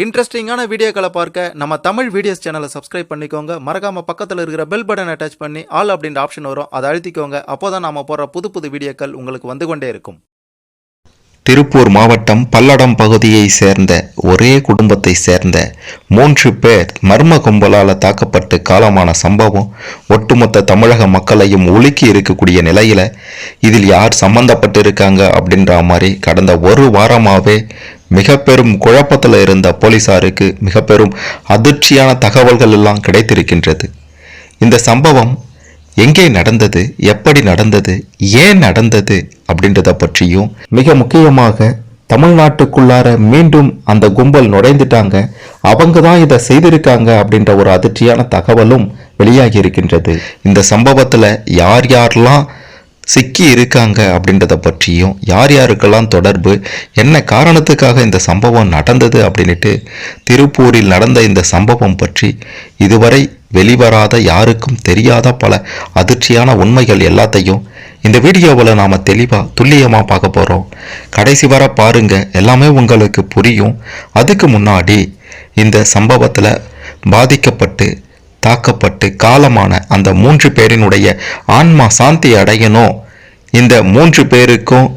இன்ட்ரெஸ்டிங்கான வீடியோக்களை பார்க்க நம்ம தமிழ் வீடியோஸ் சேனலை சப்ஸ்கிரைப் பண்ணிக்கோங்க. மறக்காம பக்கத்தில் இருக்கிற பெல் பட்டன் அட்டாச் பண்ணி ஆல் அப்படின்ற ஆப்ஷன் வரும். அதை அழுத்திக்கோங்க. அப்போதான் நாம போற புது புது வீடியோக்கள் உங்களுக்கு வந்து கொண்டே இருக்கும். திருப்பூர் மாவட்டம் பல்லடம் பகுதியை சேர்ந்த ஒரே குடும்பத்தை சேர்ந்த மூன்று பேர் மர்ம கும்பலால் தாக்கப்பட்டு காலமான சம்பவம் ஒட்டுமொத்த தமிழக மக்களையும் உலுக்கி இருக்கக்கூடிய நிலையில் இதில் யார் சம்பந்தப்பட்டிருக்காங்க அப்படின்ற மாதிரி கடந்த ஒரு வாரமாகவே மிக பெரும் குழப்பத்தில் இருந்த போலீசாருக்கு மிக பெரும் அதிர்ச்சியான தகவல்கள் எல்லாம் கிடைத்திருக்கின்றது. இந்த சம்பவம் எங்கே நடந்தது? எப்படி நடந்தது? ஏன் நடந்தது? அப்படின்றத பற்றியும் மிக முக்கியமாக தமிழ்நாட்டுக்குள்ளார மீண்டும் அந்த கும்பல் நுழைந்துட்டாங்க. அவங்க தான் இதை செய்திருக்காங்க அப்படின்ற ஒரு அதிர்ச்சியான தகவலும் வெளியாகி இருக்கின்றது இந்த சம்பவத்தில் யார் யாரெல்லாம் சிக்கி இருக்காங்க அப்படின்றத பற்றியும் யார் யாருக்கெல்லாம் தொடர்பு என்ன காரணத்துக்காக இந்த சம்பவம் நடந்தது அப்படின்ட்டு திருப்பூரில் நடந்த இந்த சம்பவம் பற்றி இதுவரை வெளிவராத யாருக்கும் தெரியாத பல அதிர்ச்சியான உண்மைகள் எல்லாத்தையும் இந்த வீடியோவில் நாம் தெளிவாக துல்லியமாக பார்க்க போகிறோம் கடைசி வர பாருங்க எல்லாமே உங்களுக்கு புரியும். அதுக்கு முன்னாடி இந்த சம்பவத்தில் பாதிக்கப்பட்டு தாக்கப்பட்டு காலமான அந்த மூன்று பேரினுடைய ஆன்மா சாந்தி அடையணும். இந்த மூன்று பேருக்கும்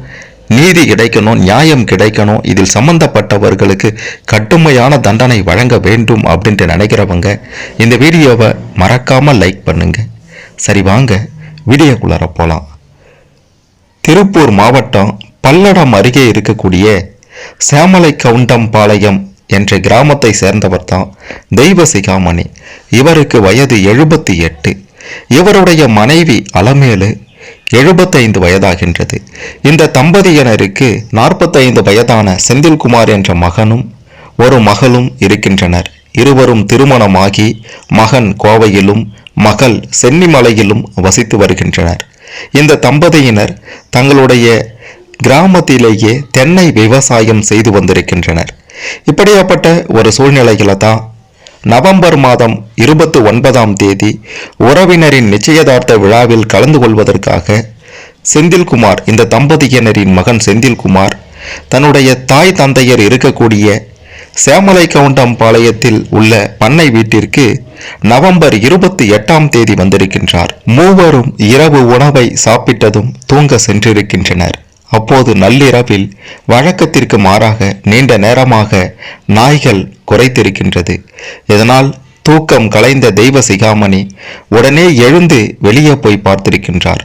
நீதி கிடைக்கணும் நியாயம் கிடைக்கணும். இதில் சம்பந்தப்பட்டவர்களுக்கு கடுமையான தண்டனை வழங்க வேண்டும் அப்படின்ட்டு நினைக்கிறவங்க இந்த வீடியோவை மறக்காமல் லைக் பண்ணுங்க. சரி வாங்க வீடியோக்குள்ளார போகலாம் திருப்பூர் மாவட்டம் பல்லடம் அருகே இருக்கக்கூடிய சேமலை கவுண்டம்பாளையம் என்ற கிராமத்தை சேர்ந்தவர் தான் தெய்வ சிகாமணி. இவருக்கு வயது எழுபத்தி எட்டு. இவருடைய மனைவி அலமேலு எழுபத்தைந்து வயதாகின்றது. இந்த தம்பதியினருக்கு நாற்பத்தைந்து வயதான செந்தில்குமார் என்ற மகனும் ஒரு மகளும் இருக்கின்றனர். இருவரும் திருமணமாகி மகன் கோவையிலும் மகள் சென்னிமலையிலும் வசித்து வருகின்றனர். இந்த தம்பதியினர் தங்களுடைய கிராமத்திலேயே தென்னை விவசாயம் செய்து வந்திருக்கின்றனர். இப்படியாப்பட்ட ஒரு சூழ்நிலையில தான் நவம்பர் மாதம் இருபத்தி ஒன்பதாம் தேதி உறவினரின் நிச்சயதார்த்த விழாவில் கலந்து கொள்வதற்காக செந்தில்குமார் இந்த தம்பதியினரின் மகன் செந்தில்குமார் தன்னுடைய தாய் தந்தையர் இருக்கக்கூடிய சேமலை கவுண்டம்பாளையத்தில் உள்ள பண்ணை வீட்டிற்கு நவம்பர் இருபத்தி எட்டாம் தேதி வந்திருக்கின்றார். மூவரும் இரவு உணவை சாப்பிட்டதும் தூங்க சென்றிருக்கின்றனர். அப்போது நள்ளிரவில் வழக்கத்திற்கு மாறாக நீண்ட நேரமாக நாய்கள் குறைத்திருக்கின்றது. இதனால் தூக்கம் கலைந்த தெய்வ சிகாமணி உடனே எழுந்து வெளியே போய் பார்த்திருக்கின்றார்.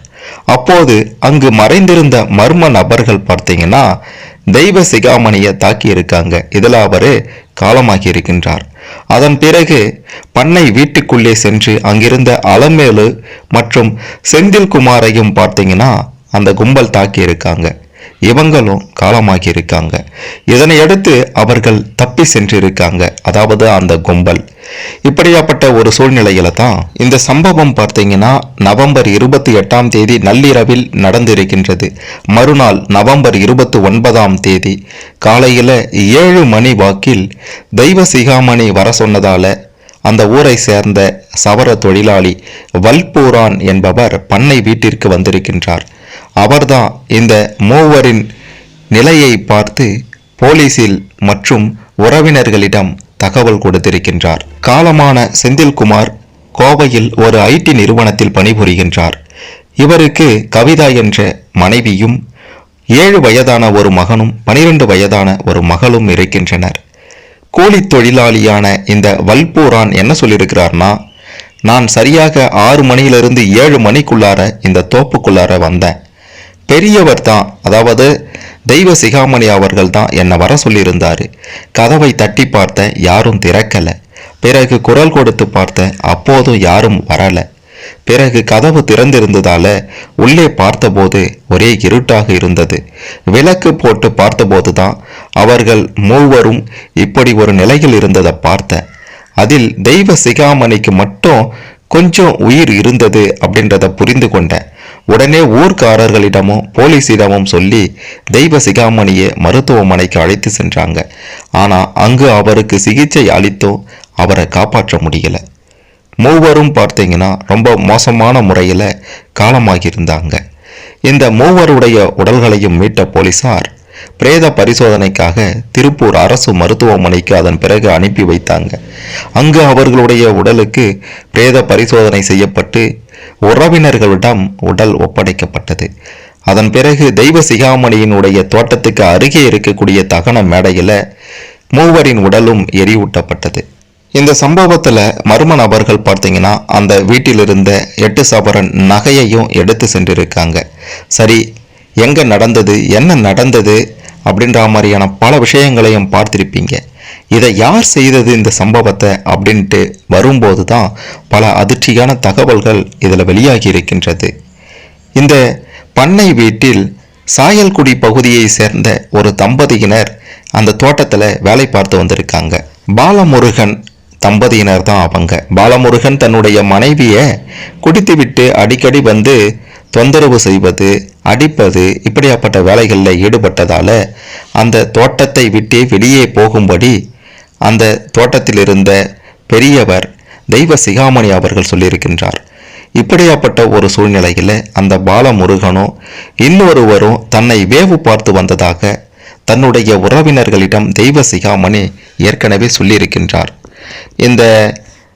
அப்போது அங்கு மறைந்திருந்த மர்ம நபர்கள் பார்த்தீங்கன்னா தெய்வ சிகாமணியை தாக்கி இருக்காங்க. இதில் அவர் காலமாகி இருக்கின்றார். அதன் பிறகு பண்ணை வீட்டுக்குள்ளே சென்று அங்கிருந்த அலமேலு மற்றும் செந்தில்குமாரையும் பார்த்தீங்கன்னா அந்த கும்பல் தாக்கி இருக்காங்க இவங்களும் காலமாகி இருக்காங்க இதனை அடுத்து அவர்கள் தப்பி சென்றிருக்காங்க. அதாவது அந்த கும்பல். இப்படியாப்பட்ட ஒரு சூழ்நிலையில தான் இந்த சம்பவம் பார்த்தீங்கன்னா நவம்பர் இருபத்தி எட்டாம் தேதி நள்ளிரவில் நடந்திருக்கின்றது. மறுநாள் நவம்பர் இருபத்தி ஒன்பதாம் தேதி காலையில ஏழு மணி வாக்கில் தெய்வ சிகாமணி வர சொன்னதால அந்த ஊரை சேர்ந்த சவர தொழிலாளி வல்பூரான் என்பவர் பண்ணை வீட்டிற்கு வந்திருக்கின்றார். அவர்தான் இந்த மூவரின் நிலையை பார்த்து போலீசில் மற்றும் உறவினர்களிடம் தகவல் கொடுத்திருக்கின்றார். காலமான செந்தில்குமார் கோவையில் ஒரு ஐடி நிறுவனத்தில் பணிபுரிகின்றார். இவருக்கு கவிதா என்ற மனைவியும் ஏழு வயதான ஒரு மகனும் பனிரெண்டு வயதான ஒரு மகளும் இருக்கின்றனர். கூலித் தொழிலாளியான இந்த வல்பூரான் என்ன சொல்லியிருக்கிறார்னா நான் சரியாக ஆறு மணியிலிருந்து ஏழு மணிக்குள்ளார இந்த தோப்புக்குள்ளார வந்தேன். பெரியவர் தான். அதாவது தெய்வ சிகாமணி அவர்கள் தான் என்னை வர சொல்லியிருந்தார். கதவை தட்டி பார்த்தேன் யாரும் திறக்கல. பிறகு குரல் கொடுத்து பார்த்தேன் அப்போதும் யாரும் வரலை. பிறகு கதவு திறந்திருந்ததால உள்ளே பார்த்தபோது ஒரே இருட்டாக இருந்தது. விளக்கு போட்டு பார்த்தபோது தான் அவர்கள் மூவரும் இப்படி ஒரு நிலையில் இருந்ததை பார்த்தேன் அதில் தெய்வ சிகாமணிக்கு மட்டும் கொஞ்சம் உயிர் இருந்தது அப்படின்றத புரிந்து கொண்டேன் உடனே ஊர்க்காரர்களிடமும் போலீசிடமும் சொல்லி தெய்வ சிகாமணியை மருத்துவமனைக்கு அழைத்து சென்றாங்க. ஆனால் அங்கு அவருக்கு சிகிச்சை அளித்தும் அவரை காப்பாற்ற முடியல. மூவரும் பார்த்தீங்கன்னா ரொம்ப மோசமான முறையில் காலமாகியிருந்தாங்க. இந்த மூவருடைய உடல்களையும் மீட்ட போலீசார் பிரேத பரிசோதனைக்காக திருப்பூர் அரசு மருத்துவமனைக்கு அதன் பிறகு அனுப்பி வைத்தாங்க. அங்கு அவர்களுடைய உடலுக்கு பிரேத பரிசோதனை செய்யப்பட்டு உறவினர்களிடம் உடல் ஒப்படைக்கப்பட்டது. அதன் பிறகு தெய்வ சிகாமணியினுடைய தோட்டத்துக்கு அருகே இருக்கக்கூடிய தகன மேடையில் மூவரின் உடலும் எரியூட்டப்பட்டது. இந்த சம்பவத்தில் மர்ம நபர்கள் பார்த்தீங்கன்னா அந்த வீட்டில் இருந்த எட்டு சபரன் நகையையும் எடுத்து சென்றிருக்காங்க. சரி எங்கே நடந்தது என்ன நடந்தது அப்படின்ற மாதிரியான பல விஷயங்களையும் பார்த்திருப்பீங்க. இதை யார் செய்தது இந்த சம்பவத்தை அப்படின்ட்டு வரும்போது தான் பல அதிர்ச்சியான தகவல்கள் இதில் வெளியாகி இருக்கின்றது. இந்த பண்ணை வீட்டில் சாயல்குடி பகுதியை சேர்ந்த ஒரு தம்பதியினர் அந்த தோட்டத்தில் வேலை பார்த்து வந்திருக்காங்க. பாலமுருகன் தம்பதியினர் தான் அவங்க. பாலமுருகன் தன்னுடைய மனைவியை குடித்துவிட்டு அடிக்கடி வந்து தொந்தரவு செய்வது அடிப்பது இப்படியாப்பட்ட வேலைகளில் ஈடுபட்டதால் அந்த தோட்டத்தை விட்டு வெளியே போகும்படி அந்த தோட்டத்தில் இருந்த பெரியவர் தெய்வ சிகாமணி அவர்கள் சொல்லியிருக்கின்றார் இப்படியாப்பட்ட ஒரு சூழ்நிலையில் அந்த பாலமுருகனும் இன்னொருவரும் தன்னை வேவு பார்த்து வந்ததாக தன்னுடைய உறவினர்களிடம் தெய்வ சிகாமணி ஏற்கனவே சொல்லியிருக்கின்றார். இந்த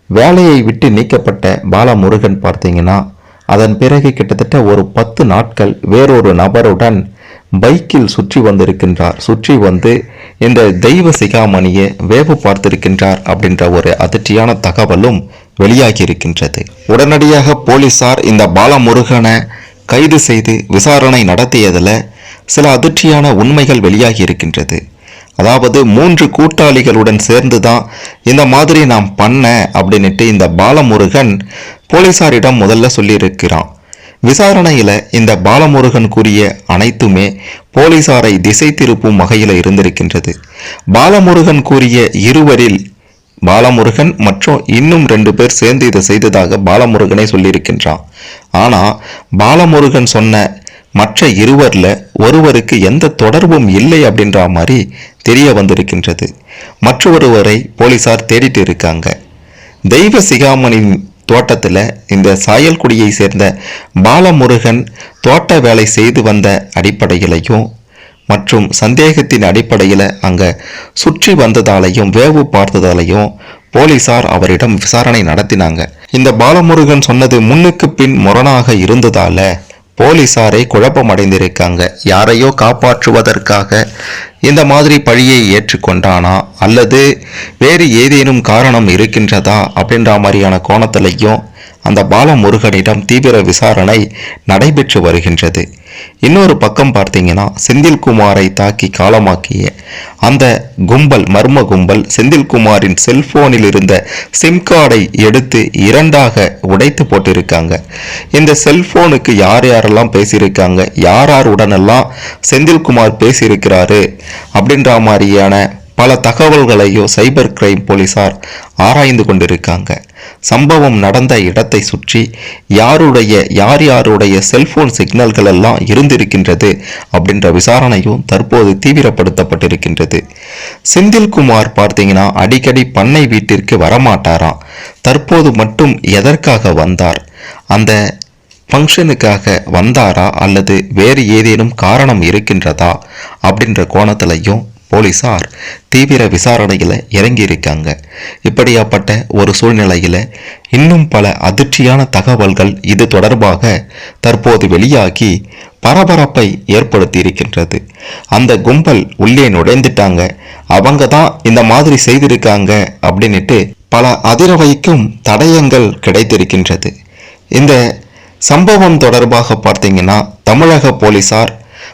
வேலையை விட்டு நீக்கப்பட்ட பாலமுருகன் பார்த்தீங்கன்னா அதன் பிறகு கிட்டத்தட்ட ஒரு பத்து நாட்கள் வேறொரு நபருடன் பைக்கில் சுற்றி வந்திருக்கின்றார். சுற்றி வந்து இந்த தெய்வ சிகாமணியை வேவு பார்த்திருக்கின்றார் அப்படின்ற ஒரு அதிர்ச்சியான தகவலும் வெளியாகி இருக்கின்றது. உடனடியாக போலீசார் இந்த பாலமுருகனை கைது செய்து விசாரணை நடத்தியதில் சில அதிர்ச்சியான உண்மைகள் வெளியாகி இருக்கின்றது. அதாவது மூன்று கூட்டாளிகளுடன் சேர்ந்து தான் இந்த மாதிரி நாம் பண்ண அப்படின்னுட்டு இந்த பாலமுருகன் போலீசாரிடம் முதல்ல சொல்லியிருக்கிறான். விசாரணையில் இந்த பாலமுருகன் கூறிய அனைத்துமே போலீசாரை திசை திருப்பும் வகையில் இருந்திருக்கின்றது. பாலமுருகன் கூறிய இருவரில் பாலமுருகன் மற்றும் இன்னும் ரெண்டு பேர் சேர்ந்து இதை செய்ததாக பாலமுருகனே சொல்லியிருக்கின்றான். ஆனால் பாலமுருகன் சொன்ன மற்ற இருவரில் ஒருவருக்கு எந்த தொடர்பும் இல்லை அப்படின்ற மாதிரி தெரிய வந்திருக்கின்றது. மற்றொருவரை போலீசார் தேடிட்டு இருக்காங்க. தெய்வ சிகாமணியின் தோட்டத்தில் இந்த சாயல்குடியை சேர்ந்த பாலமுருகன் தோட்ட வேலை செய்து வந்த அடிப்படையிலையும் மற்றும் சந்தேகத்தின் அடிப்படையில் அங்கே சுற்றி வந்ததாலையும் வேவு பார்த்ததாலையும் போலீசார் அவரிடம் விசாரணை நடத்தினாங்க. இந்த பாலமுருகன் சொன்னது முன்னுக்கு பின் முரணாக இருந்ததால போலீசாரை குழப்பமடைந்திருக்காங்க. யாரையோ காப்பாற்றுவதற்காக இந்த மாதிரி பழியை ஏற்றுக்கொண்டானா? அல்லது வேறு ஏதேனும் காரணம் இருக்கின்றதா? அப்படின்ற மாதிரியான கோணத்திலையும் அந்த பாலமுருகனிடம் தீவிர விசாரணை நடைபெற்று வருகின்றது. இன்னொரு பக்கம் பார்த்தீங்கன்னா செந்தில்குமாரை தாக்கி காலமாக்கிய அந்த கும்பல் மர்ம கும்பல் செந்தில்குமாரின் செல்போனில் இருந்த சிம் கார்டை எடுத்து இரண்டாக உடைத்து போட்டிருக்காங்க. இந்த செல்போனுக்கு யார் யாரெல்லாம் பேசியிருக்காங்க யார் யார் உடனெல்லாம் செந்தில்குமார் பேசியிருக்கிறாரு அப்படின்ற மாதிரியான பல தகவல்களையும் சைபர் கிரைம் போலீசார் ஆராய்ந்து கொண்டிருக்காங்க. சம்பவம் நடந்த இடத்தை சுற்றி யாருடைய யார் யாருடைய செல்போன் சிக்னல்கள் எல்லாம் இருந்திருக்கின்றது அப்படின்ற விசாரணையும் தற்போது தீவிரப்படுத்தப்பட்டிருக்கின்றது. செந்தில்குமார் பார்த்தீங்கன்னா அடிக்கடி பண்ணை வீட்டிற்கு வரமாட்டாராம் தற்போது மட்டும் எதற்காக வந்தார்? அந்த ஃபங்க்ஷனுக்காக வந்தாரா? அல்லது வேறு ஏதேனும் காரணம் இருக்கின்றதா? அப்படின்ற கோணத்திலையும் போலீசார் தீவிர விசாரணையில் இறங்கியிருக்காங்க. இப்படியாப்பட்ட ஒரு சூழ்நிலையில் இன்னும் பல அதிர்ச்சியான தகவல்கள் இது தொடர்பாக தற்போது வெளியாகி பரபரப்பை ஏற்படுத்தி இருக்கின்றது அந்த கும்பல் உள்ளே நுழைந்துட்டாங்க. அவங்க தான் இந்த மாதிரி செய்திருக்காங்க அப்படின்னுட்டு பல அதிர வைக்கும் தடயங்கள் கிடைத்திருக்கின்றது. இந்த சம்பவம் தொடர்பாக பார்த்தீங்கன்னா தமிழக போலீசார்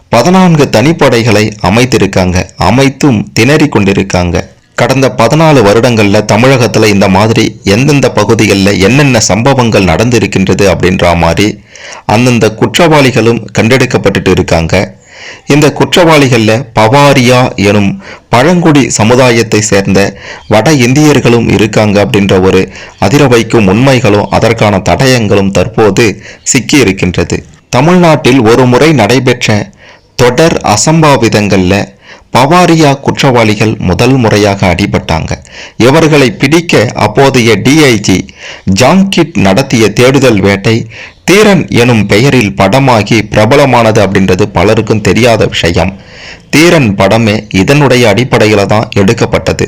பதினான்கு தனிப்படைகளை அமைத்திருக்காங்க. அமைத்தும் திணறி கொண்டிருக்காங்க. கடந்த பதினாலு வருடங்களில் தமிழகத்தில் இந்த மாதிரி எந்தெந்த பகுதிகளில் என்னென்ன சம்பவங்கள் நடந்திருக்கின்றது அப்படின்ற மாதிரி அந்தந்த குற்றவாளிகளும் கண்டெடுக்கப்பட்டுட்டு இருக்காங்க. இந்த குற்றவாளிகளில் பவாரியா எனும் பழங்குடி சமுதாயத்தை சேர்ந்த வட இந்தியர்களும் இருக்காங்க அப்படின்ற ஒரு அதிர வைக்கும் உண்மைகளும் அதற்கான தடயங்களும் தற்போது சிக்கி இருக்கின்றது தமிழ்நாட்டில் ஒரு முறை நடைபெற்ற தொடர் அசம்பாவிதங்களில் பவாரியா குற்றவாளிகள் முதல் முறையாக அடிபட்டாங்க. இவர்களை பிடிக்க அப்போதைய டிஐஜி ஜாங்கிட் நடத்திய தேடுதல் வேட்டை தீரன் எனும் பெயரில் படமாகி பிரபலமானது அப்படின்றது பலருக்கும் தெரியாத விஷயம். தீரன் படமே இதனுடைய அடிப்படையில் தான் எடுக்கப்பட்டது.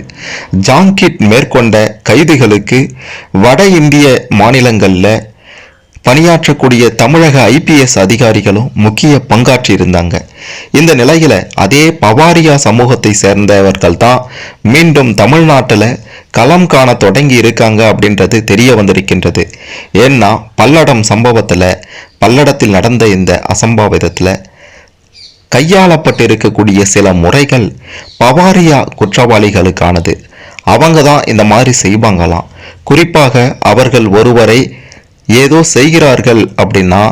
ஜாங்கிட் மேற்கொண்ட கைதுகளுக்கு வட இந்திய மாநிலங்களில் பணியாற்றக்கூடிய தமிழக ஐபிஎஸ் அதிகாரிகளும் முக்கிய பங்காற்றியிருந்தாங்க. இந்த நிலையில் அதே பவாரியா சமூகத்தை சேர்ந்தவர்கள் தான் மீண்டும் தமிழ்நாட்டில் களம் காண தொடங்கி இருக்காங்க அப்படின்றது தெரிய வந்திருக்கின்றது. ஏன்னா பல்லடம் சம்பவத்தில் பல்லடத்தில் நடந்த இந்த அசம்பாவிதத்தில் கையாளப்பட்டிருக்கக்கூடிய சில முறைகள் பவாரியா குற்றவாளிகளுக்கானது. அவங்க தான் இந்த மாதிரி செய்வாங்களாம். குறிப்பாக அவர்கள் ஒருவரை ஏதோ செய்கிறார்கள் அப்படின்னா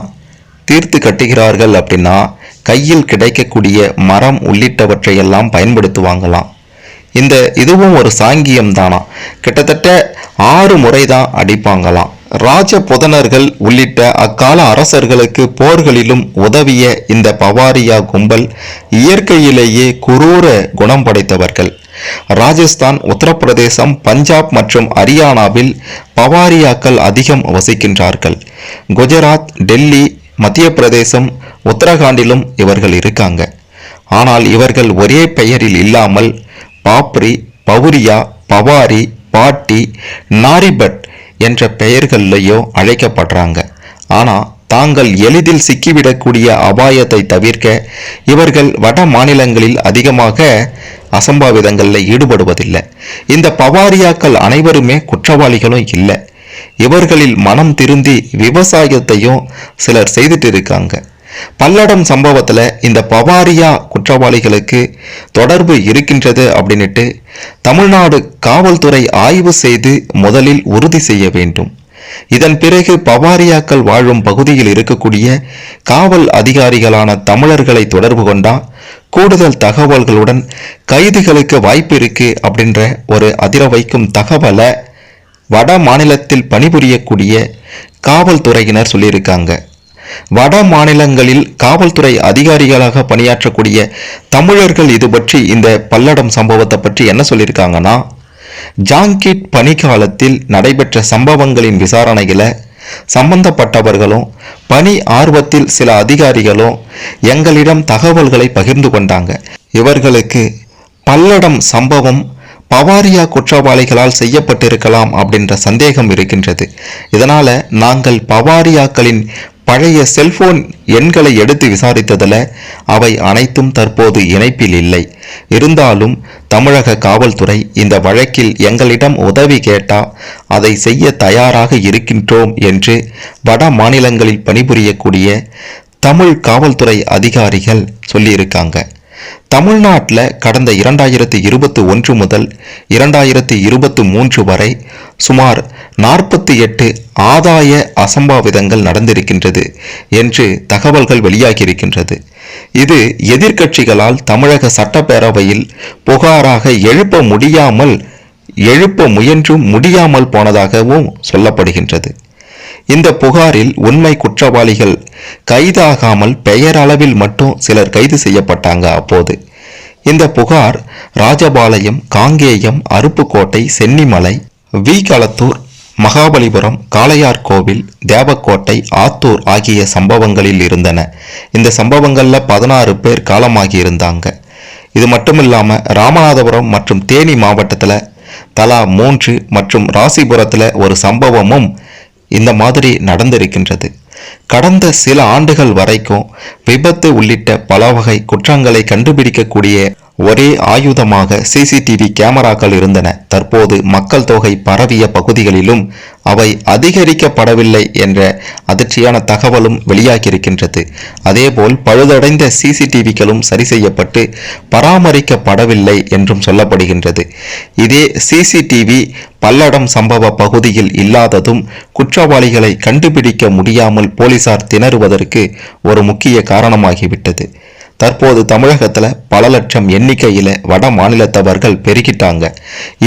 தீர்த்து கட்டுகிறார்கள் அப்படின்னா கையில் கிடைக்கக்கூடிய மரம் உள்ளிட்டவற்றையெல்லாம் பயன்படுத்துவாங்களாம். இந்த இதுவும் ஒரு சாங்கியம் தானா கிட்டத்தட்ட ஆறு முறை தான் அடிப்பாங்களாம். ராஜ புதனர்கள் உள்ளிட்ட அக்கால அரசர்களுக்கு போர்களிலும் உதவிய இந்த பவாரியா கும்பல் இயற்கையிலேயே குரூர குணம் படைத்தவர்கள். ராஜஸ்தான் உத்தரப்பிரதேசம் பஞ்சாப் மற்றும் ஹரியானாவில் பவாரியாக்கள் அதிகம் வசிக்கின்றார்கள். குஜராத் டெல்லி மத்திய பிரதேசம் உத்தரகாண்டிலும் இவர்கள் இருக்காங்க. ஆனால் இவர்கள் ஒரே பெயரில் இல்லாமல் பாப்ரி பவுரியா பவாரி பாட்டி நாரிபட் என்ற பெயர்கள்லையோ அழைக்கப்படுறாங்க. ஆனால் தாங்கள் எளிதில் சிக்கிவிடக்கூடிய அபாயத்தை தவிர்க்க இவர்கள் வட மாநிலங்களில் அதிகமாக அசம்பாவிதங்களில் ஈடுபடுவதில்லை. இந்த பவாரியாக்கள் அனைவருமே குற்றவாளிகளும் இல்லை. இவர்களில் மனம் திருந்தி விவசாயத்தையும் சிலர் செய்துட்டு இருக்காங்க பல்லடம் சம்பவத்தில் இந்த பவாரியா குற்றவாளிகளுக்கு தொடர்பு இருக்கின்றது அப்படின்னுட்டு தமிழ்நாடு காவல்துறை ஆய்வு செய்து முதலில் உறுதி செய்ய வேண்டும். இதன் பிறகு பவாரியாக்கள் வாழும் பகுதியில் இருக்கக்கூடிய காவல் அதிகாரிகளான தமிழர்களை தொடர்பு கொண்டா கூடுதல் தகவல்களுடன் கைதிகளுக்கு வாய்ப்பு இருக்கு அப்படின்ற ஒரு அதிர வைக்கும் தகவலை வட மாநிலத்தில் பணிபுரியக்கூடிய காவல்துறையினர் சொல்லியிருக்காங்க. வட மாநிலங்களில் காவல்துறை அதிகாரிகளாக பணியாற்றக்கூடிய தமிழர்கள் இது பற்றி இந்த பல்லடம் சம்பவத்தை பற்றி என்ன சொல்லியிருக்காங்கன்னா ஜாங்கிட் பணிக்காலத்தில் நடைபெற்ற சம்பவங்களின் விசாரணையில் சம்பந்தப்பட்டவர்களும் பணி ஆர்வத்தில் சில அதிகாரிகளும் எங்களிடம் தகவல்களை பகிர்ந்து கொண்டாங்க. இவர்களுக்கு பல்லடம் சம்பவம் பவாரியா குற்றவாளிகளால் செய்யப்பட்டிருக்கலாம் அப்படின்ற சந்தேகம் இருக்கின்றது. இதனால நாங்கள் பவாரியாக்களின் பழைய செல்போன் எண்களை எடுத்து விசாரித்ததில் அவை அனைத்தும் தற்போது இணைப்பில் இல்லை. இருந்தாலும் தமிழக காவல்துறை இந்த வழக்கில் எங்களிடம் உதவி கேட்டா அதை செய்ய தயாராக இருக்கின்றோம் என்று வட மாநிலங்களில் பணிபுரியக்கூடிய தமிழ் காவல்துறை அதிகாரிகள் சொல்லியிருக்காங்க. தமிழ்நாட்டில் கடந்த இரண்டாயிரத்தி இருபத்தி ஒன்று முதல் இரண்டாயிரத்தி இருபத்தி மூன்று வரை சுமார் நாற்பத்தி எட்டு ஆதாய அசம்பாவிதங்கள் நடந்திருக்கின்றது என்று தகவல்கள் வெளியாகியிருக்கின்றது. இது எதிர்க்கட்சிகளால் தமிழக சட்டப்பேரவையில் புகாராக எழுப்ப முடியாமல் எழுப்ப முயன்றும் முடியாமல் போனதாகவும் சொல்லப்படுகின்றது. இந்த புகாரில் உண்மை குற்றவாளிகள் கைதாகாமல் பெயரளவில் மட்டும் சிலர் கைது செய்யப்பட்டாங்க அப்போது. இந்த புகார் ராஜபாளையம் காங்கேயம் அருப்புக்கோட்டை சென்னிமலை வி. களத்தூர் மகாபலிபுரம் காளையார் கோவில் தேவக்கோட்டை ஆத்தூர் ஆகிய சம்பவங்களில் இருந்தன. இந்த சம்பவங்களில் பதினாறு பேர் காலமாகி இருந்தாங்க. இது மட்டும் இல்லாமல் ராமநாதபுரம் மற்றும் தேனி மாவட்டத்தில் தலா மூன்று மற்றும் ராசிபுரத்தில் ஒரு சம்பவமும் இந்த மாதிரி நடந்திருக்கின்றது. கடந்த சில ஆண்டுகள் வரைக்கும் விபத்து உள்ளிட்ட பல வகை குற்றங்களை கண்டுபிடிக்கக்கூடிய ஒரே ஆயுதமாக சிசிடிவி கேமராக்கள் இருந்தன. தற்போது மக்கள் தொகை பரவிய பகுதிகளிலும் அவை அதிகரிக்கப்படவில்லை என்ற அதிர்ச்சியான தகவலும் வெளியாகியிருக்கின்றது. அதேபோல் பழுதடைந்த சிசிடிவிகளும் சரி செய்யப்பட்டு பராமரிக்கப்படவில்லை என்றும் சொல்லப்படுகின்றது. இதே சிசிடிவி பல்லடம் சம்பவ பகுதியில் இல்லாததும் குற்றவாளிகளை கண்டுபிடிக்க முடியாமல் போலீசார் திணறுவதற்கு ஒரு முக்கிய காரணமாகிவிட்டது. தற்போது தமிழகத்தில் பல லட்சம் எண்ணிக்கையில் வட மாநிலத்தவர்கள் பெருகிட்டாங்க.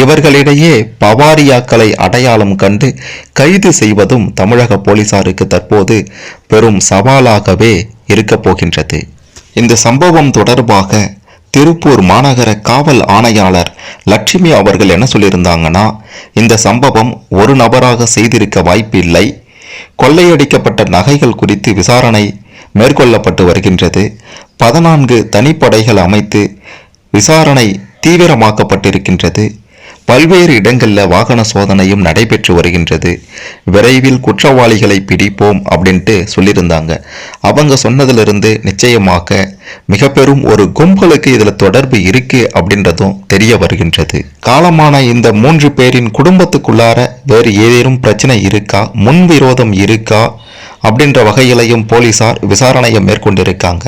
இவர்களிடையே பவாரியாக்களை அடையாளம் கண்டு கைது செய்வதும் தமிழக போலீசாருக்கு தற்போது பெரும் சவாலாகவே இருக்கப் போகின்றது. இந்த சம்பவம் தொடர்பாக திருப்பூர் மாநகர காவல் ஆணையாளர் லட்சுமி அவர்கள் என்ன சொல்லியிருந்தாங்கன்னா இந்த சம்பவம் ஒரு நபராக செய்திருக்க வாய்ப்பில்லை. கொள்ளையடிக்கப்பட்ட நகைகள் குறித்து விசாரணை மேற்கொள்ளப்பட்டு வருகின்றது. பதினான்கு தனிப்படைகள் அமைத்து விசாரணை தீவிரமாக்கப்பட்டிருக்கின்றது. பல்வேறு இடங்களில் வாகன சோதனையும் நடைபெற்று வருகின்றது. விரைவில் குற்றவாளிகளை பிடிப்போம் அப்படின்ட்டு சொல்லியிருந்தாங்க. அவங்க சொன்னதிலிருந்து நிச்சயமாக மிக பெரும் ஒரு கும்பலுக்கு இதில் தொடர்பு இருக்கு அப்படின்றதும் தெரிய வருகின்றது. காலமான இந்த மூன்று பேரின் குடும்பத்துக்குள்ளார வேறு ஏதேனும் பிரச்சனை இருக்கா? முன்விரோதம் இருக்கா? அப்படின்ற வகையிலையும் போலீசார் விசாரணையை மேற்கொண்டிருக்காங்க.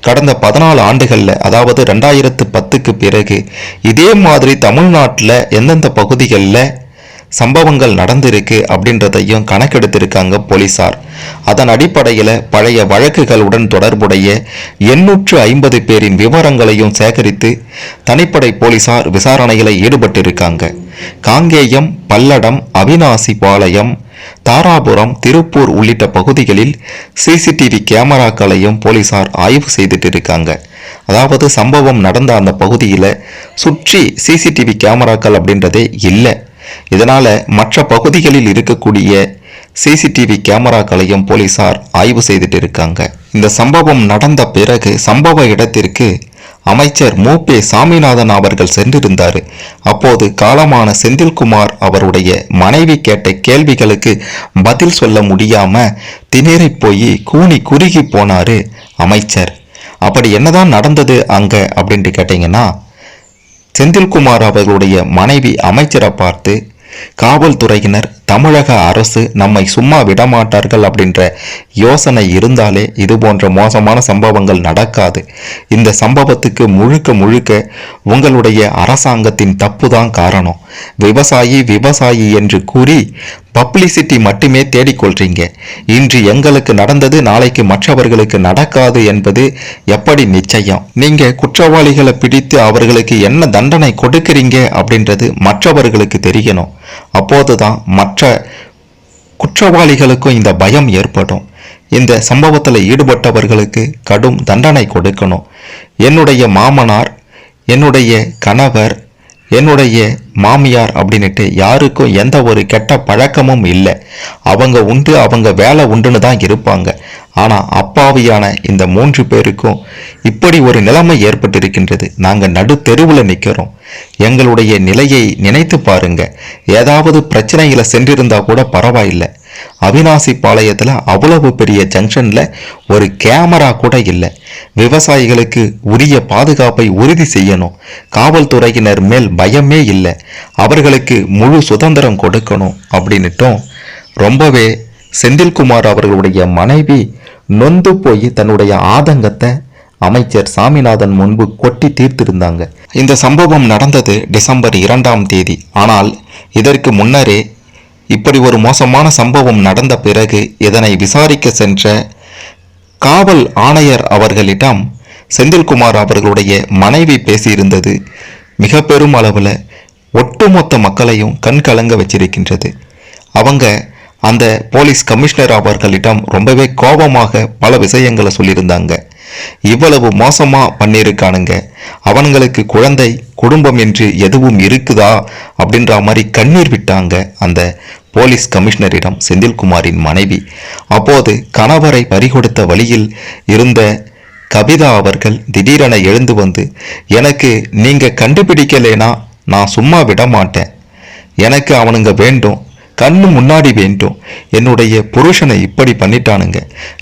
கடந்த பதினாலு ஆண்டுகளில் அதாவது ரெண்டாயிரத்து பத்துக்கு பிறகு இதே மாதிரி தமிழ்நாட்டில் எந்தெந்த பகுதிகளில் சம்பவங்கள் நடந்திருக்கு அப்படின்றதையும் கணக்கெடுத்திருக்காங்க போலீசார். அதன் அடிப்படையில் பழைய வழக்குகளுடன் தொடர்புடைய எண்ணூற்று ஐம்பது பேரின் விவரங்களையும் சேகரித்து தனிப்படை போலீசார் விசாரணையில் ஈடுபட்டிருக்காங்க. காங்கேயம் பல்லடம் அவிநாசி பாளையம் தாராபுரம் திருப்பூர் உள்ளிட்ட பகுதிகளில் சிசிடிவி கேமராக்களையும் போலீசார் ஆய்வு செய்துட்டு இருக்காங்க அதாவது சம்பவம் நடந்த அந்த பகுதியில் சுற்றி சிசிடிவி கேமராக்கள் அப்படின்றதே இல்லை. இதனால மற்ற பகுதிகளில் இருக்கக்கூடிய சிசிடிவி கேமராக்களையும் போலீசார் ஆய்வு செய்துட்டு இருக்காங்க இந்த சம்பவம் நடந்த பிறகு சம்பவ இடத்திற்கு அமைச்சர் மு. பே. சாமிநாதன் அவர்கள் சென்றிருந்தார். அப்போது காலமான செந்தில்குமார் அவருடைய மனைவி கேட்ட கேள்விகளுக்கு பதில் சொல்ல முடியாம திணறி போய் கூனி குறுகி போனாரு அமைச்சர். அப்படி என்னதான் நடந்தது அங்க அப்படின்ட்டு கேட்டீங்கன்னா செந்தில்குமார் அவர்களுடைய மனைவி அமைச்சரை பார்த்து காவல்துறையினர் தமிழக அரசு நம்மை சும்மா விடமாட்டார்கள் அப்படின்ற யோசனை இருந்தாலே இது போன்ற மோசமான சம்பவங்கள் நடக்காது. இந்த சம்பவத்துக்கு முழுக்க முழுக்க உங்களுடைய அரசாங்கத்தின் தப்பு தான் காரணம். விவசாயி விவசாயி என்று கூறி பப்ளிசிட்டி மட்டுமே தேடிக்கொள்றீங்க இன்று எங்களுக்கு நடந்தது நாளைக்கு மற்றவர்களுக்கு நடக்காது என்பது எப்படி நிச்சயம்? நீங்க குற்றவாளிகளை பிடித்து அவர்களுக்கு என்ன தண்டனை கொடுக்கிறீங்க அப்படின்றது மற்றவர்களுக்கு தெரியணும். அப்போதுதான் மற்ற குற்றவாளிகளுக்கும் இந்த பயம் ஏற்படும். இந்த சம்பவத்தில் ஈடுபட்டவர்களுக்கு கடும் தண்டனை கொடுக்கணும். என்னுடைய மாமனார் என்னுடைய கணவர் என்னுடைய மாமியார் அப்படின்னுட்டு யாருக்கும் எந்த ஒரு கெட்ட பழக்கமும் இல்லை. அவங்க உண்டு அவங்க வேலை உண்டுன்னு தான் இருப்பாங்க. ஆனால் அப்பாவியான இந்த மூன்று பேருக்கும் இப்படி ஒரு நிலைமை ஏற்பட்டிருக்கின்றது. நாங்கள் நடு தெருவில் நிற்கிறோம் எங்களுடைய நிலையை நினைத்து பாருங்க. ஏதாவது பிரச்சனைகளை சென்றிருந்தா கூட பரவாயில்லை. அவினாசி பாளையத்தில் அவ்வளவு பெரிய ஜங்ஷனில் ஒரு கேமரா கூட இல்லை. விவசாயிகளுக்கு உரிய பாதுகாப்பை உறுதி செய்யணும். காவல்துறையினர் மேல் பயமே இல்லை. அவர்களுக்கு முழு சுதந்திரம் கொடுக்கணும் அப்படின்னுட்டும். ரொம்பவே செந்தில்குமார் அவர்களுடைய மனைவி நொந்து போய் தன்னுடைய ஆதங்கத்தை அமைச்சர் சாமிநாதன் முன்பு கொட்டி தீர்த்திருந்தாங்க. இந்த சம்பவம் நடந்தது டிசம்பர் இரண்டாம் தேதி. ஆனால் இதற்கு முன்னரே இப்படி ஒரு மோசமான சம்பவம் நடந்த பிறகு இதனை விசாரிக்க சென்ற காவல் ஆணையர் அவர்களிடம் செந்தில்குமார் அவர்களுடைய மனைவி பேசியிருந்தது. மிக பெரும் அளவில் ஒட்டுமொத்த மக்களையும் கண்கலங்க வச்சிருக்கின்றது. அவங்க அந்த போலீஸ் கமிஷனர் அவர்களிடம் ரொம்பவே கோபமாக பல விஷயங்களை சொல்லியிருந்தாங்க. இவ்வளவு மோசமா பண்ணியிருக்கானுங்க. அவனுங்களுக்கு குழந்தை குடும்பம் என்று எதுவும் இருக்குதா? அப்படின்ற மாதிரி கண்ணீர் விட்டாங்க அந்த போலீஸ் கமிஷனரிடம் செந்தில்குமாரின் மனைவி. அப்போது கணவரை பறிகொடுத்த வழியில் இருந்த கவிதா அவர்கள் திடீரென எழுந்து வந்து எனக்கு நீங்க கண்டுபிடிக்கலேனா நான் சும்மா விட மாட்டேன் எனக்கு அவனுங்க வேண்டும். கண்ணு முன்னாடி வேண்டும். என்னுடைய புருஷனை இப்படி பண்ணிட்டானுங்க.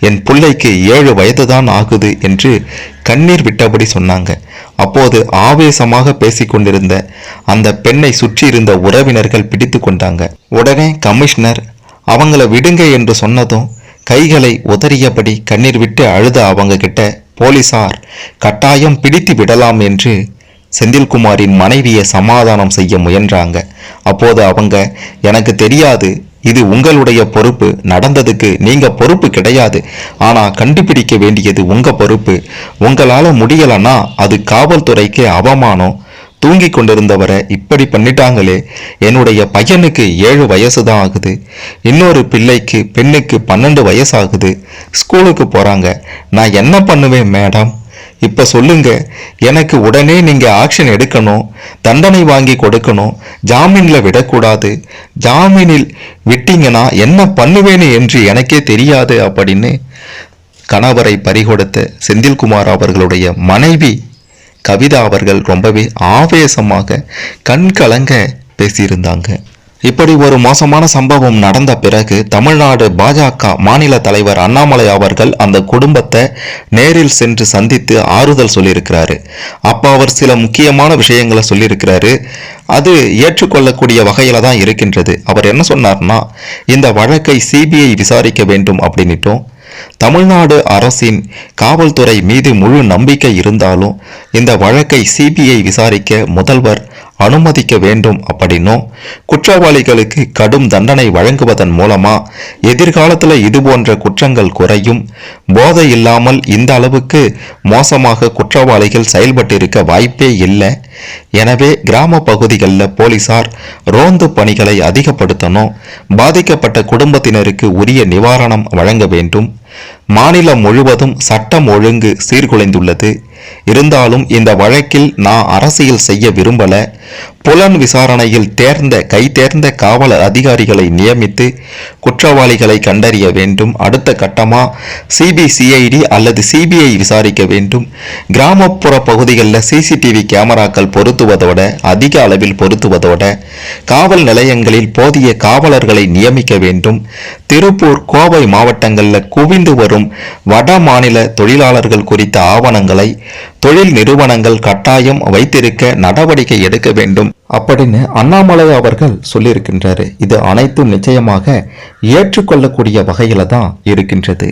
என் பிள்ளைக்கு ஏழு வயது தான் ஆகுது என்று கண்ணீர் விட்டபடி சொன்னாங்க. அப்போது ஆவேசமாக பேசிக்கொண்டிருந்த அந்த பெண்ணை சுற்றி இருந்த உறவினர்கள் பிடித்து கொண்டாங்க. உடனே கமிஷனர் அவங்கள விடுங்க என்று சொன்னதும் கைகளை உதறியபடி கண்ணீர் விட்டு அழுத அவங்க கிட்ட போலீசார் கட்டாயம் பிடித்து விடலாம் என்று செந்தில்குமாரின் மனைவியை சமாதானம் செய்ய முயன்றாங்க. அப்போது அவங்க எனக்கு தெரியாது இது உங்களுடைய பொறுப்பு. நடந்ததுக்கு நீங்க பொறுப்பு கிடையாது. ஆனா கண்டுபிடிக்க வேண்டியது உங்க பொறுப்பு. உங்களால முடியலன்னா அது காவல்துறைக்கு அவமானம். தூங்கி கொண்டிருந்தவரை இப்படி பண்ணிட்டாங்களே. என்னுடைய பையனுக்கு ஏழு வயசு தான் ஆகுது. இன்னொரு பிள்ளைக்கு பெண்ணுக்கு பன்னெண்டு வயசாகுது. ஸ்கூலுக்கு போறாங்க. நான் என்ன பண்ணுவேன் மேடம்? இப்ப சொல்லுங்க. எனக்கு உடனே நீங்க ஆக்ஷன் எடுக்கணும். தண்டனை வாங்கி கொடுக்கணும். ஜாமீன்ல விடக்கூடாது. ஜாமீனில் விட்டீங்கன்னா என்ன பண்ணுவேன்னு என்று எனக்கே தெரியாது அப்படின்னு கணவரை பறிகொடுத்த செந்தில்குமார் அவர்களுடைய மனைவி கவிதா அவர்கள் ரொம்பவே ஆவேசமாக கண் கலங்க பேசியிருந்தாங்க. இப்படி ஒரு மோசமான சம்பவம் நடந்த பிறகு தமிழ்நாடு பாஜக மாநில தலைவர் அண்ணாமலை அவர்கள் அந்த குடும்பத்தை நேரில் சென்று சந்தித்து ஆறுதல் சொல்லியிருக்கிறாரு. அப்போ அவர் சில முக்கியமான விஷயங்களை சொல்லியிருக்கிறாரு. அது ஏற்றுக்கொள்ளக்கூடிய வகையில தான் இருக்கின்றது. அவர் என்ன சொன்னார்னா இந்த வழக்கை சிபிஐ விசாரிக்க வேண்டும் அப்படின்னுட்டும். தமிழ்நாடு அரசின் காவல்துறை மீது முழு நம்பிக்கை இருந்தாலும் இந்த வழக்கை சிபிஐ விசாரிக்க முதல்வர் அனுமதிக்க வேண்டும் அப்படின்னும் குற்றவாளிகளுக்கு கடும் தண்டனை வழங்குவதன் மூலமா எதிர்காலத்தில் இது போன்ற குற்றங்கள் குறையும்? போதை இல்லாமல் இந்த அளவுக்கு மோசமாக குற்றவாளிகள் செயல்பட்டிருக்க வாய்ப்பே இல்லை. எனவே கிராம பகுதிகளில் போலீசார் ரோந்து பணிகளை அதிகப்படுத்தணும் பாதிக்கப்பட்ட குடும்பத்தினருக்கு உரிய நிவாரணம் வழங்க வேண்டும். மாநிலம் முழுவதும் சட்டம் ஒழுங்கு சீர்குலைந்துள்ளது. இருந்தாலும் இந்த வழக்கில் நான் அரசியல் செய்ய விரும்பல. புலன் விசாரணையில் தேர்ந்த கை தேர்ந்த காவல் அதிகாரிகளை நியமித்து குற்றவாளிகளை கண்டறிய வேண்டும். அடுத்த கட்டமா சிபிசிஐடி அல்லது சிபிஐ விசாரிக்க வேண்டும். கிராமப்புற பகுதிகளில் சிசிடிவி கேமராக்கள் பொருத்துவதோட அதிக அளவில் பொருத்துவதோட காவல் நிலையங்களில் போதிய காவலர்களை நியமிக்க வேண்டும். திருப்பூர் கோவை மாவட்டங்களில் குவிந்து வரும் வட மாநில தொழிலாளர்கள் குறித்த ஆவணங்களை தொழில் நிறுவனங்கள் கட்டாயம் வைத்திருக்க நடவடிக்கை எடுக்க வேண்டும் அப்படின்னு அண்ணாமலை அவர்கள் சொல்லியிருக்கின்றாரு. இது அனைத்தும் நிச்சயமாக ஏற்றுக்கொள்ளக்கூடிய வகையில தான் இருக்கின்றது.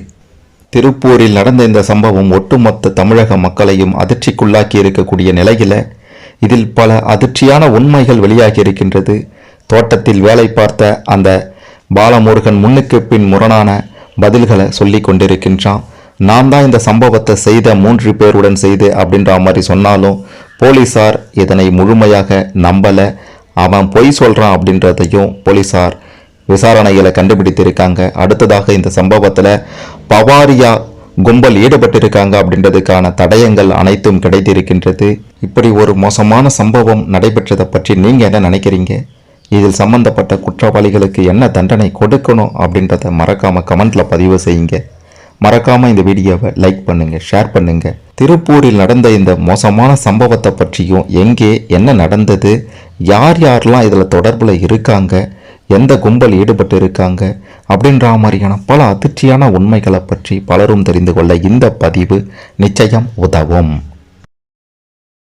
திருப்பூரில் நடந்த இந்த சம்பவம் ஒட்டுமொத்த தமிழக மக்களையும் அதிர்ச்சிக்குள்ளாக்கி இருக்கக்கூடிய நிலையில இதில் பல அதிர்ச்சியான உண்மைகள் வெளியாகி இருக்கின்றது. தோட்டத்தில் வேலை பார்த்த அந்த பாலமுருகன் முன்னுக்கு பின் முரணான பதில்களை சொல்லி கொண்டிருக்கின்றான். நான் தான் இந்த சம்பவத்தை செய்த மூன்று பேருடன் செய்து அப்படின்ற மாதிரி சொன்னாலும் போலீசார் இதனை முழுமையாக நம்பல. அவன் பொய் சொல்கிறான் அப்படின்றதையும் போலீசார் விசாரணைகளை கண்டுபிடித்திருக்காங்க. அடுத்ததாக இந்த சம்பவத்தில் பவாரியா கும்பல் ஈடுபட்டிருக்காங்க அப்படின்றதுக்கான தடயங்கள் அனைத்தும் கிடைத்திருக்கின்றது. இப்படி ஒரு மோசமான சம்பவம் நடைபெற்றதை பற்றி நீங்கள் என்ன நினைக்கிறீங்க? இதில் சம்பந்தப்பட்ட குற்றவாளிகளுக்கு என்ன தண்டனை கொடுக்கணும் அப்படின்றத மறக்காமல் கமெண்ட்டில் பதிவு செய்யுங்க. மறக்காமல் இந்த வீடியோவை லைக் பண்ணுங்கள் ஷேர் பண்ணுங்கள் திருப்பூரில் நடந்த இந்த மோசமான சம்பவத்தை பற்றியும் எங்கே என்ன நடந்தது யார் யாரெல்லாம் இதில் தொடர்பில் இருக்காங்க எந்த கும்பல் ஈடுபட்டு இருக்காங்க அப்படின்ற மாதிரியான பல அதிர்ச்சியான உண்மைகளை பற்றி பலரும் தெரிந்து கொள்ள இந்த பதிவு நிச்சயம் உதவும்.